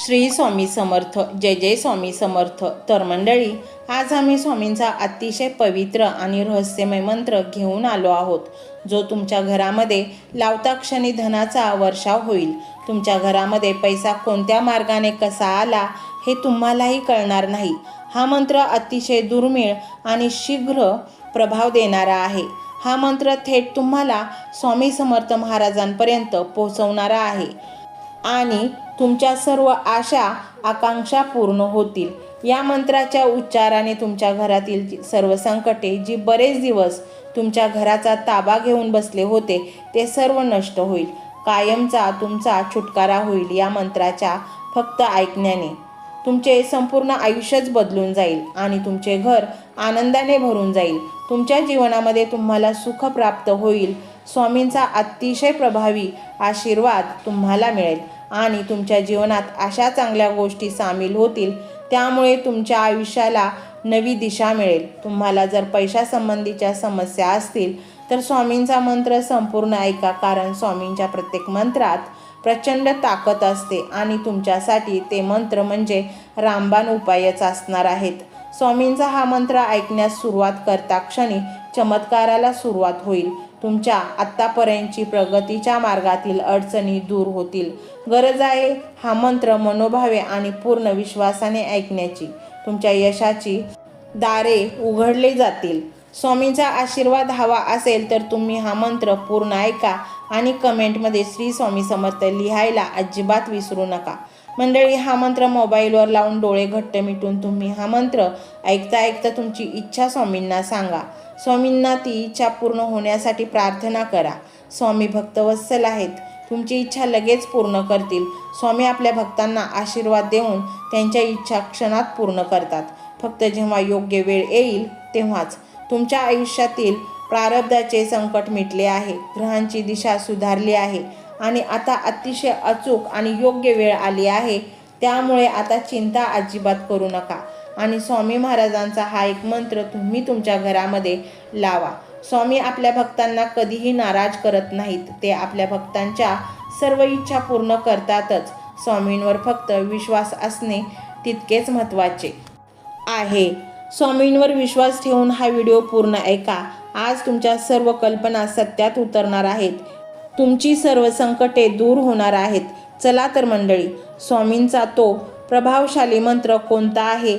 श्री स्वामी समर्थ जय जय स्वामी समर्थ. तर मंडळी आज आम्ही स्वामींचा अतिशय पवित्र आणि रहस्यमय मंत्र घेऊन आलो आहोत जो तुमच्या घरामध्ये लावता क्षणी धनाचा वर्षाव होईल. तुमच्या घरामध्ये पैसा कोणत्या मार्गाने कसा आला हे तुम्हालाही कळणार नाही. हा मंत्र अतिशय दुर्मिळ आणि शीघ्र प्रभाव देणारा आहे. हा मंत्र थेट तुम्हाला स्वामी समर्थ महाराजांपर्यंत पोहोचवणारा आहे. आणि तुमच्या सर्व आशा आकांक्षा पूर्ण होतील. या मंत्राच्या उच्चाराने तुमच्या घरातील जी- सर्व संकटे जी बरेच दिवस तुमच्या घराचा ताबा घेऊन बसले होते ते सर्व नष्ट होईल. कायमचा तुमचा छुटकारा होईल या मंत्राच्या फक्त ऐकण्याने. तुमचे संपूर्ण आयुष्यच बदलून जाईल आणि तुमचे घर आनंदाने भरून जाईल. तुमच्या जीवनामध्ये तुम्हाला सुख प्राप्त होईल. स्वामींचा अतिशय प्रभावी आशीर्वाद तुम्हाला मिळेल. आणि तुमच्या जीवनात अशा चांगल्या गोष्टी सामील होतील त्यामुळे तुमच्या आयुष्याला नवी दिशा मिळेल. तुम्हाला जर पैशासंबंधीच्या समस्या असतील तर स्वामींचा मंत्र संपूर्ण ऐका कारण स्वामींच्या प्रत्येक मंत्रात प्रचंड ताकद असते आणि तुमच्यासाठी ते मंत्र म्हणजे रामबाण उपायच असणार आहेत. स्वामींचा हा मंत्र ऐकण्यास सुरुवात करता क्षणी चमत्काराला सुरुवात होईल. तुमच्या आत्तापर्यंतची प्रगतीच्या मार्गातील अडचणी दूर होतील. गरज आहे हा मंत्र मनोभावे आणि पूर्ण विश्वासाने ऐकण्याची. तुमच्या यशाची दारे उघडले जातील. स्वामींचा आशीर्वाद हवा असेल तर तुम्ही हा मंत्र पूर्ण ऐका आणि कमेंटमध्ये श्री स्वामी समर्थ लिहायला अजिबात विसरू नका. मंडळी हा मंत्र मोबाईलवर लावून डोळे घट्ट मिटून तुम्ही हा मंत्र ऐकता ऐकता तुमची इच्छा स्वामींना सांगा. स्वामींना ती इच्छा पूर्ण होण्यासाठी प्रार्थना करा. स्वामी भक्तवत्सल आहेत. तुमची इच्छा लगेच पूर्ण करतील. स्वामी आपल्या भक्तांना आशीर्वाद देऊन त्यांच्या इच्छा क्षणात पूर्ण करतात. फक्त जेव्हा योग्य वेळ येईल तेव्हाच. तुमच्या आयुष्यातील प्रारब्धाचे संकट मिटले आहे. ग्रहांची दिशा सुधारली आहे आणि आता अतिशय अचूक आणि योग्य वेळ आली आहे. त्यामुळे आता चिंता अजिबात करू नका. आणि स्वामी महाराजांचा हा एक मंत्र तुम्ही तुमच्या घरामध्ये लावा. स्वामी आपल्या भक्तांना कधीही नाराज करत नाहीत. ते आपल्या भक्तांच्या सर्व इच्छा पूर्ण करतातच. स्वामींवर फक्त विश्वास असणे तितकेच महत्त्वाचे आहे. स्वामींवर विश्वास ठेवून हा व्हिडिओ पूर्ण ऐका. आज तुमच्या सर्व कल्पना सत्यात उतरणार आहेत. तुमची सर्व संकटे दूर होणार आहेत. चला तर मंडळी स्वामींचा तो प्रभावशाली मंत्र कोणता आहे?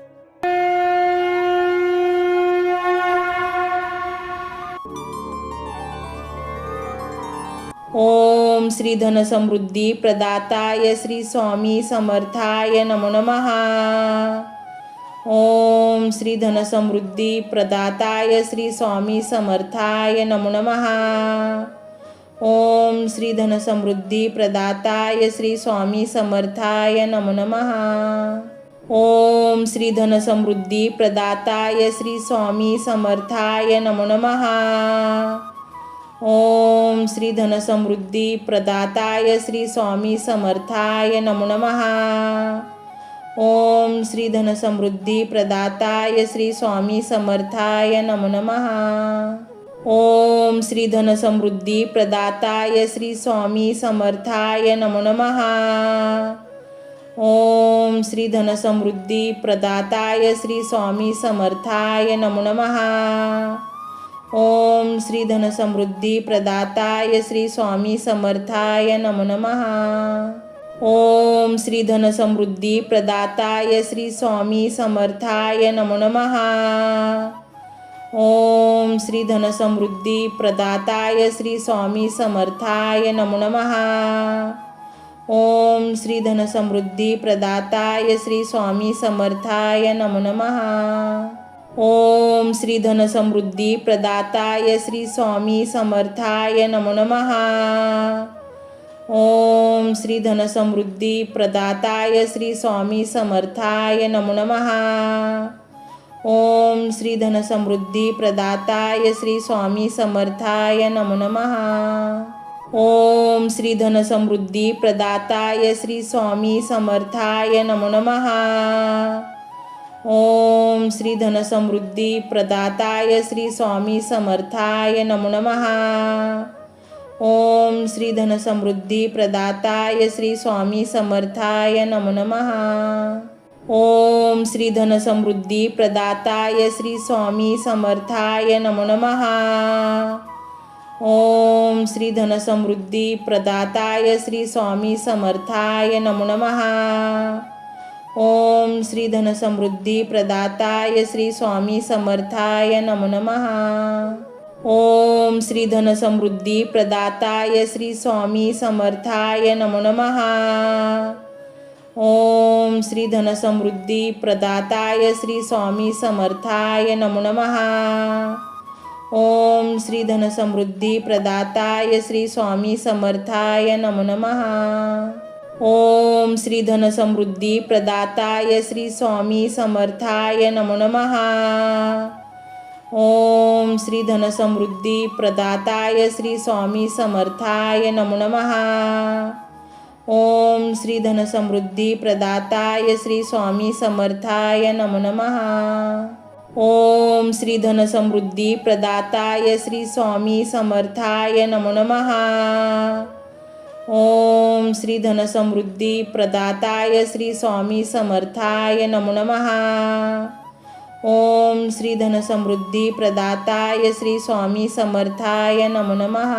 ओम श्री धनसमृद्धी प्रदाताय श्री स्वामी समर्थाय नमो नमः. ओम श्री धनसमृद्धी प्रदाताय श्री स्वामी समर्थाय नमो नमः. ओम श्री धनसमृद्धी प्रदाताय श्री स्वामी समर्थाय नमो नमः. ओम श्री धनसमृद्धी प्रदाताय श्री स्वामी समर्थाय नमो नमः. ओम श्री धनसमृद्धी प्रदाताय श्री स्वामी समर्थाय नमो नमः। ओम श्री धनसमृद्धी प्रदाताय श्री स्वामी समर्थाय नमो नमः। ओम श्री धनसमृद्धी प्रदाताय श्री स्वामी समर्थाय नमो नमः। ओम श्री धनसमृद्धी प्रदाताय श्री स्वामी समर्थाय नमो नमः। ओम श्री धनसमृद्धी प्रदाताय श्री स्वामी समर्थाय नमो नमः. ओम श्री धनसमृद्धी प्रदाताय श्री स्वामी समर्थाय नमो नमः. ओम श्री धनसमृद्धी प्रदाताय श्री स्वामी समर्थाय नमो नमः. ओम श्री धनसमृद्धी प्रदाताय श्री स्वामी समर्थाय नमो नमः. ओम श्री धनसमृद्धी प्रदाताय श्री स्वामी समर्थाय नमो नमः. ओम श्री धनसमृद्धी प्रदाताय श्री स्वामी समर्थाय नमो नमः. ओम श्री धनसमृद्धी प्रदाताय श्री स्वामी समर्थाय नमो नमः. ओम श्री धनसमृद्धी प्रदाताय श्री स्वामी समर्थाय नमो नमः. ओम श्री धनसमृद्धी प्रदाताय श्री स्वामी समर्थाय नमो नमः। ओम श्री धनसमृद्धी प्रदाताय श्री स्वामी समर्थाय नमो नमः। ओम श्री धनसमृद्धी प्रदाताय श्री स्वामी समर्थाय नमो नमः। ओम श्री धनसमृद्धी प्रदाताय श्री स्वामी समर्थाय नमो नमः। ओम श्री धनसमृद्धी प्रदाताय श्री स्वामी समर्थाय नमो नमः। ओम श्री धनसमृद्धी प्रदाताय श्री स्वामी समर्थाय नमो नमः। ओम श्री धनसमृद्धी प्रदाताय श्री स्वामी समर्थाय नमो नमः। ओम श्री धनसमृद्धी प्रदाताय श्री स्वामी समर्थाय नमो नमः। ओम श्री धनसमृद्धी प्रदाताय श्री स्वामी समर्थाय नमो नमः. ओम श्री धनसमृद्धी प्रदाताय श्री स्वामी समर्थाय नमो नमः. ओम श्री धनसमृद्धी प्रदाताय श्री स्वामी समर्थाय नमो नमः. ओम श्री धनसमृद्धी प्रदाताय श्री स्वामी समर्थाय नमो नमः. ओम श्री धनसमृद्धी प्रदाताय श्री स्वामी समर्थाय नमो नमः। ओम श्री धनसमृद्धी प्रदाताय श्री स्वामी समर्थाय नमो नमः।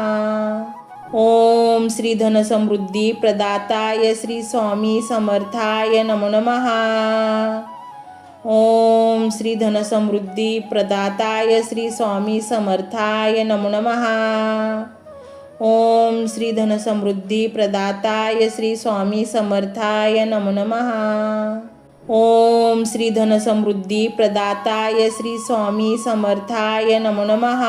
ओम श्री धनसमृद्धी प्रदाताय श्री स्वामी समर्थाय नमो नमः। ओम श्री धनसमृद्धी प्रदाताय श्री स्वामी समर्थाय नमो नमः। ओम श्री धनसमृद्धी प्रदाताय श्री स्वामी समर्थाय नमो नमः. ओम श्री धनसमृद्धी प्रदाताय श्री स्वामी समर्थाय नमो नमः.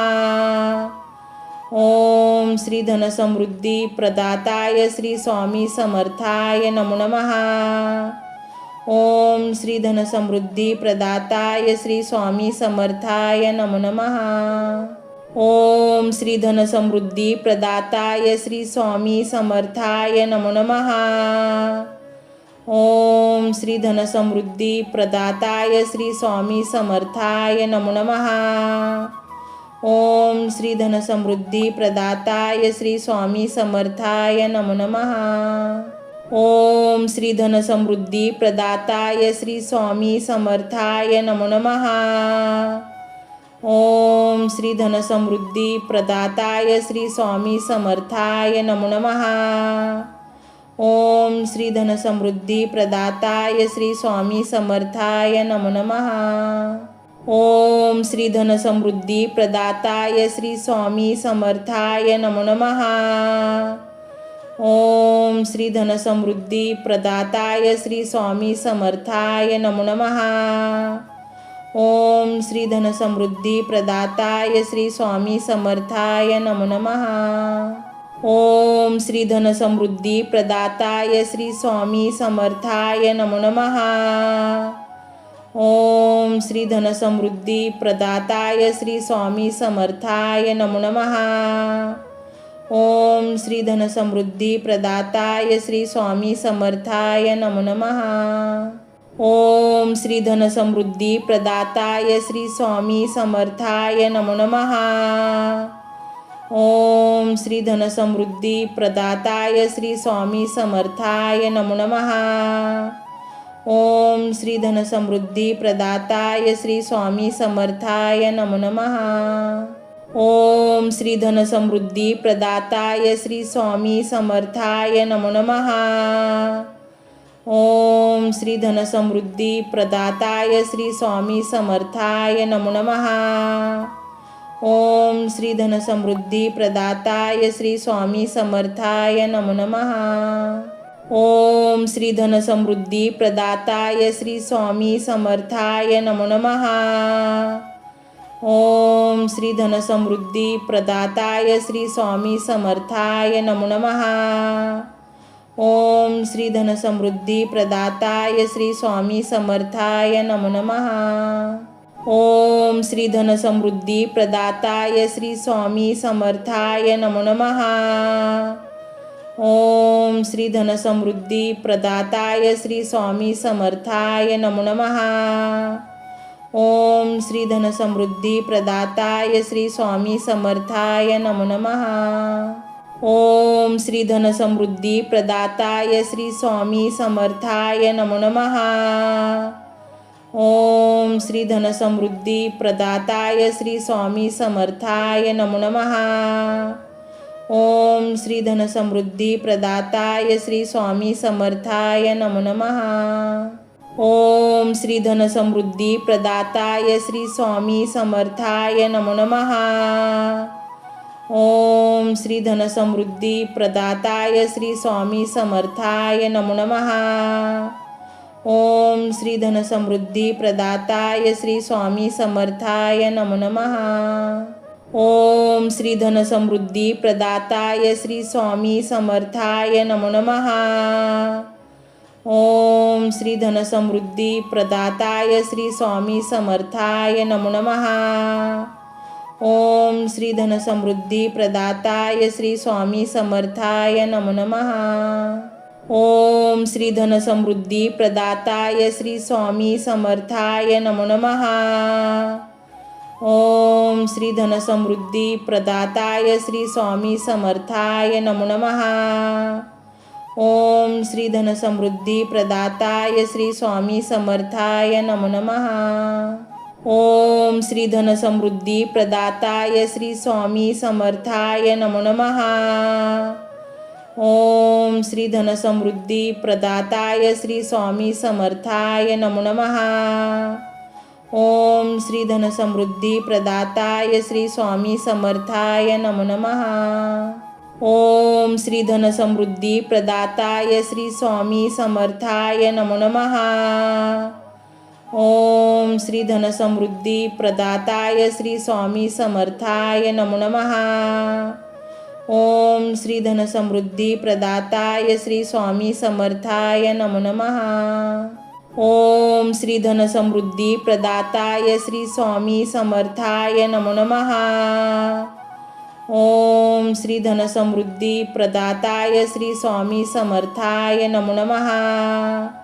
ओम श्री धनसमृद्धी प्रदाताय श्री स्वामी समर्थाय नमो नमः. ओम श्री धनसमृद्धी प्रदाताय श्री स्वामी समर्थाय नमो नमः. ओम श्री धनसमृद्धी प्रदाताय श्री स्वामी समर्थाय नमो नमः. ओम श्री धनसमृद्धी प्रदाताय श्री स्वामी समर्थाय नमो नमः. ओम श्री धनसमृद्धी प्रदाताय श्री स्वामी समर्थाय नमो नमः. ओम श्री धनसमृद्धी प्रदाताय श्री स्वामी समर्थाय नमो नमः. ओम श्री धनसमृद्धी प्रदाताय श्री स्वामी समर्थाय नमो नमः। ओम श्री धनसमृद्धी प्रदाताय श्री स्वामी समर्थाय नमो नमः। ओम श्री धनसमृद्धी प्रदाताय श्री स्वामी समर्थाय नमो नमः। ओम श्री धनसमृद्धी प्रदाताय श्री स्वामी समर्थाय नमो नमः। ओम श्री धनसमृद्धी प्रदाताय श्री स्वामी समर्थाय नमो नमः। ओम श्री धनसमृद्धी प्रदाताय श्री स्वामी समर्थाय नमो नमः। ओम श्री धनसमृद्धी प्रदाताय श्री स्वामी समर्थाय नमो नमः। ओम श्री धनसमृद्धी प्रदाताय श्री स्वामी समर्थाय नमो नमः। ओम श्री धनसमृद्धी प्रदाताय श्री स्वामी समर्थाय नमो नमः. ओम श्री धनसमृद्धी प्रदाताय श्री स्वामी समर्थाय नमो नमः. ओम श्री धनसमृद्धी प्रदाताय श्री स्वामी समर्थाय नमो नमः. ओम श्री धनसमृद्धी प्रदाताय श्री स्वामी समर्थाय नमो नमः. ओम श्री धनसमृद्धी प्रदाताय श्री स्वामी समर्थाय नमो नमः। ओम श्री धनसमृद्धी प्रदाताय श्री स्वामी समर्थाय नमो नमः। ओम श्री धनसमृद्धी प्रदाताय श्री स्वामी समर्थाय नमो नमः। ओम श्री धनसमृद्धी प्रदाताय श्री स्वामी समर्थाय नमो नमः। ओम श्री धनसमृद्धी प्रदाताय श्री स्वामी समर्थाय नमो नमः। ओम श्री धनसमृद्धी प्रदाताय श्री स्वामी समर्थाय नमो नमः। ओम श्री धनसमृद्धी प्रदाताय श्री स्वामी समर्थाय नमो नमः। ओम श्री धनसमृद्धी प्रदाताय श्री स्वामी समर्थाय नमो नमः। ओम श्री धनसमृद्धी प्रदाताय श्री स्वामी समर्थाय नमो नमः. ओम श्री धनसमृद्धी प्रदाताय श्री स्वामी समर्थाय नमो नमः. ओम श्री धनसमृद्धी प्रदाताय श्री स्वामी समर्थाय नमो नमः. ओम श्री धनसमृद्धी प्रदाताय श्री स्वामी समर्थाय नमो नमः. ओम श्री धनसमृद्धी प्रदाताय श्री स्वामी समर्थाय नमो नमः. ओम श्री धनसमृद्धी प्रदाताय श्री स्वामी समर्थाय नमो नमः. ओम श्री धनसमृद्धी प्रदाताय श्री स्वामी समर्थाय नमो नमः. ओम श्री धनसमृद्धी प्रदाताय श्री स्वामी समर्थाय नमो नमः. ओम श्री धनसमृद्धी प्रदाताय श्री स्वामी समर्थाय नमो नमः। ओम श्री धनसमृद्धी प्रदाताय श्री स्वामी समर्थाय नमो नमः। ओम श्री धनसमृद्धी प्रदाताय श्री स्वामी समर्थाय नमो नमः। ओम श्री धनसमृद्धी प्रदाताय श्री स्वामी समर्थाय नमो नमः। ओम श्री धनसमृद्धी प्रदाताय श्री स्वामी समर्थाय नमो नमः. ओम श्री धनसमृद्धी प्रदाताय श्री स्वामी समर्थाय नमो नमः. ओम श्री धनसमृद्धी प्रदाताय श्री स्वामी समर्थाय नमो नमः. ओम श्री धनसमृद्धी प्रदाताय श्री स्वामी समर्थाय नमो नमः. ओम श्री धनसमृद्धी प्रदाताय श्री स्वामी समर्थाय नमो नमः. ओम श्री धनसमृद्धी प्रदाताय श्री स्वामी समर्थाय नमो नमः. ओम श्री धनसमृद्धी प्रदाताय श्री स्वामी समर्थाय नमो नमः. ओम श्री धनसमृद्धी प्रदाताय श्री स्वामी समर्थाय नमो नमः.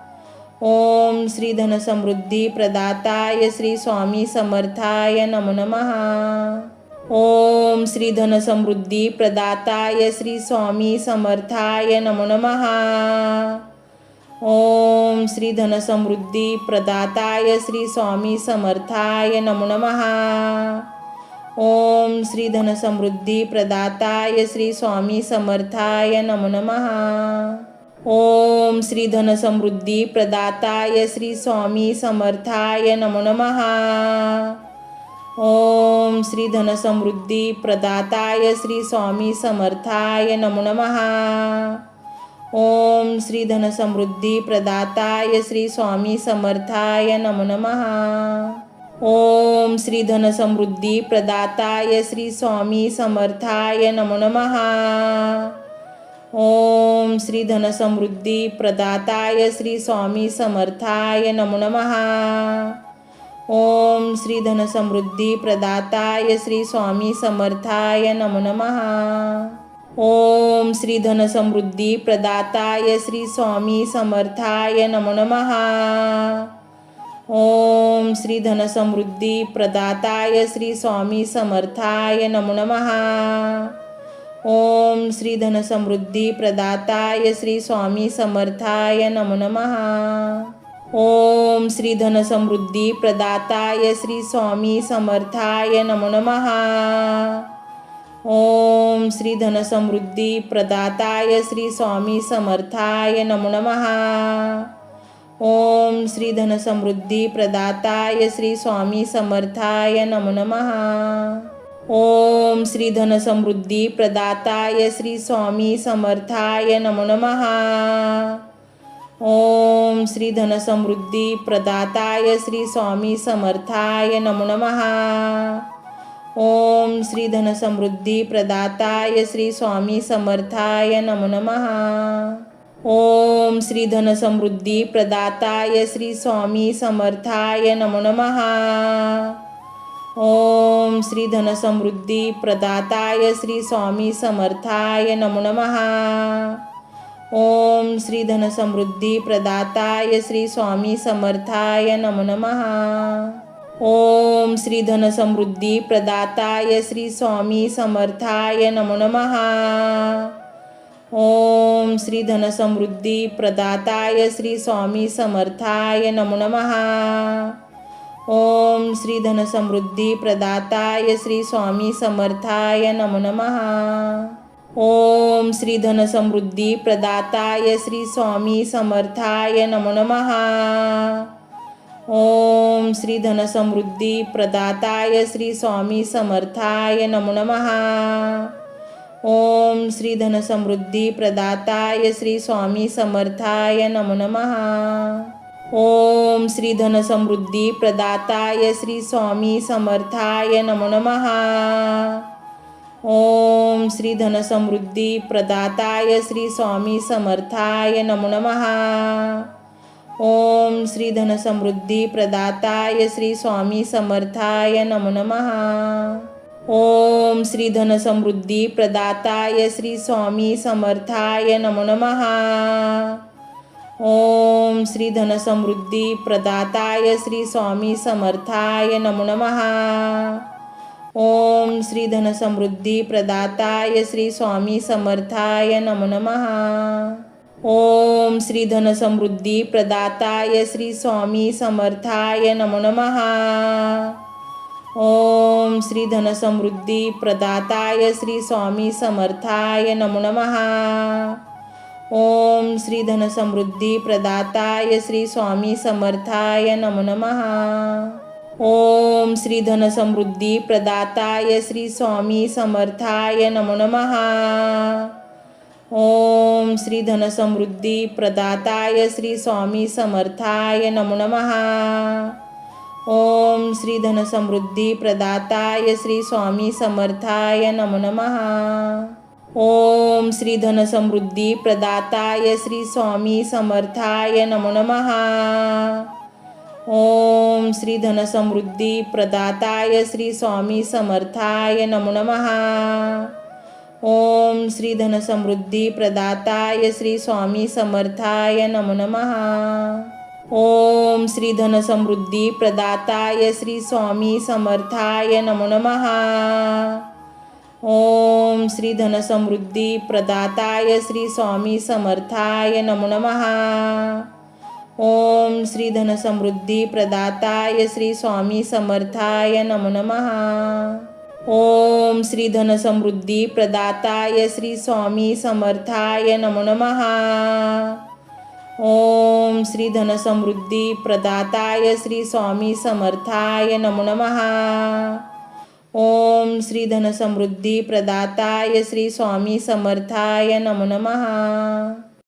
ओम श्री धनसमृद्धी प्रदाताय श्री स्वामी समर्थाय नमो नमः. ओम श्री धनसमृद्धी प्रदाताय श्री स्वामी समर्थाय नमो नमः. ओम श्री धनसमृद्धी प्रदाताय श्री स्वामी समर्थाय नमो नमः. ओम श्री धनसमृद्धी प्रदाताय श्री स्वामी समर्थाय नमो नमः. ओम श्री धनसमृद्धी प्रदाताय श्री स्वामी समर्थाय नमो नमः। ओम श्री धनसमृद्धी प्रदाताय श्री स्वामी समर्थाय नमो नमः। ओम श्री धनसमृद्धी प्रदाताय श्री स्वामी समर्थाय नमो नमः। ओम श्री धनसमृद्धी प्रदाताय श्री स्वामी समर्थाय नमो नमः। ओम श्री धनसमृद्धी प्रदाताय श्री स्वामी समर्थाय नमो नमः। ओम श्री धनसमृद्धी प्रदाताय श्री स्वामी समर्थाय नमो नमः। ओम श्री धनसमृद्धी प्रदाताय श्री स्वामी समर्थाय नमो नमः। ओम श्री धनसमृद्धी प्रदाताय श्री स्वामी समर्थाय नमो नमः। ओम श्री धनसमृद्धी प्रदाताय श्री स्वामी समर्थाय नमो नमः। ओम श्री धनसमृद्धी प्रदाताय श्री स्वामी समर्थाय नमो नमः। ओम श्री धनसमृद्धी प्रदाताय श्री स्वामी समर्थाय नमो नमः। ओम श्री धनसमृद्धी प्रदाताय श्री स्वामी समर्थाय नमो नमः। ओम श्री धनसमृद्धी प्रदाताय श्री स्वामी समर्थाय नमो नमः. ओम श्री धनसमृद्धी प्रदाताय श्री स्वामी समर्थाय नमो नमः. ओम श्री धनसमृद्धी प्रदाताय श्री स्वामी समर्थाय नमो नमः. ओम श्री धनसमृद्धी प्रदाताय श्री स्वामी समर्थाय नमो नमः. ओम श्री धनसमृद्धी प्रदाताय श्री स्वामी समर्थाय नमो नमः। ओम श्री धनसमृद्धी प्रदाताय श्री स्वामी समर्थाय नमो नमः। ओम श्री धनसमृद्धी प्रदाताय श्री स्वामी समर्थाय नमो नमः। ओम श्री धनसमृद्धी प्रदाताय श्री स्वामी समर्थाय नमो नमः। ओम श्री धनसमृद्धी प्रदाताय श्री स्वामी समर्थाय नमो नमः। ओम श्री धनसमृद्धी प्रदाताय श्री स्वामी समर्थाय नमो नमः। ओम श्री धनसमृद्धी प्रदाताय श्री स्वामी समर्थाय नमो नमः। ओम श्री धनसमृद्धी प्रदाताय श्री स्वामी समर्थाय नमो नमः। ओम श्री धनसमृद्धी प्रदाताय श्री स्वामी समर्थाय नमो नमः। ओम श्री धनसमृद्धी प्रदाताय श्री स्वामी समर्थाय नमो नमः। ओम श्री धनसमृद्धी प्रदाताय श्री स्वामी समर्थाय नमो नमः। ओम श्री धनसमृद्धी प्रदाताय श्री स्वामी समर्थाय नमो नमः। ओम श्री धनसमृद्धी प्रदाताय श्री स्वामी समर्थाय नमो नमः। ओम श्री धनसमृद्धी प्रदाताय श्री स्वामी समर्थाय नमो नमः। ओम श्री धनसमृद्धी प्रदाताय श्री स्वामी समर्थाय नमो नमः। ओम श्री धनसमृद्धी प्रदाताय श्री स्वामी समर्थाय नमो नमः। ओम श्री धनसमृद्धी प्रदाताय श्री स्वामी समर्थाय नमो नमः. ओम श्री धनसमृद्धी प्रदाताय श्री स्वामी समर्थाय नमो नमः. ओम श्री धनसमृद्धी प्रदाताय श्री स्वामी समर्थाय नमो नमः. ओम श्री धनसमृद्धी प्रदाताय श्री स्वामी समर्थाय नमो नमः. ओम श्री धनसमृद्धी प्रदाताय श्री स्वामी समर्थाय नमो नमः. ओम श्री धनसमृद्धी प्रदाताय श्री स्वामी समर्थाय नमो नमः. ओम श्री धनसमृद्धी प्रदाताय श्री स्वामी समर्थाय नमो नमः. ओम श्री धनसमृद्धी प्रदाताय श्री स्वामी समर्थाय नमो नमः. ओम श्री धनसमृद्धी प्रदाताय श्री स्वामी समर्थाय नमो नमः। ओम श्री धनसमृद्धी प्रदाताय श्री स्वामी समर्थाय नमो नमः। ओम श्री धनसमृद्धी प्रदाताय श्री स्वामी समर्थाय नमो नमः। ओम श्री धनसमृद्धी प्रदाताय श्री स्वामी समर्थाय नमो नमः। ओम श्री धनसमृद्धी प्रदाताय श्री स्वामी समर्थाय नमो नमः.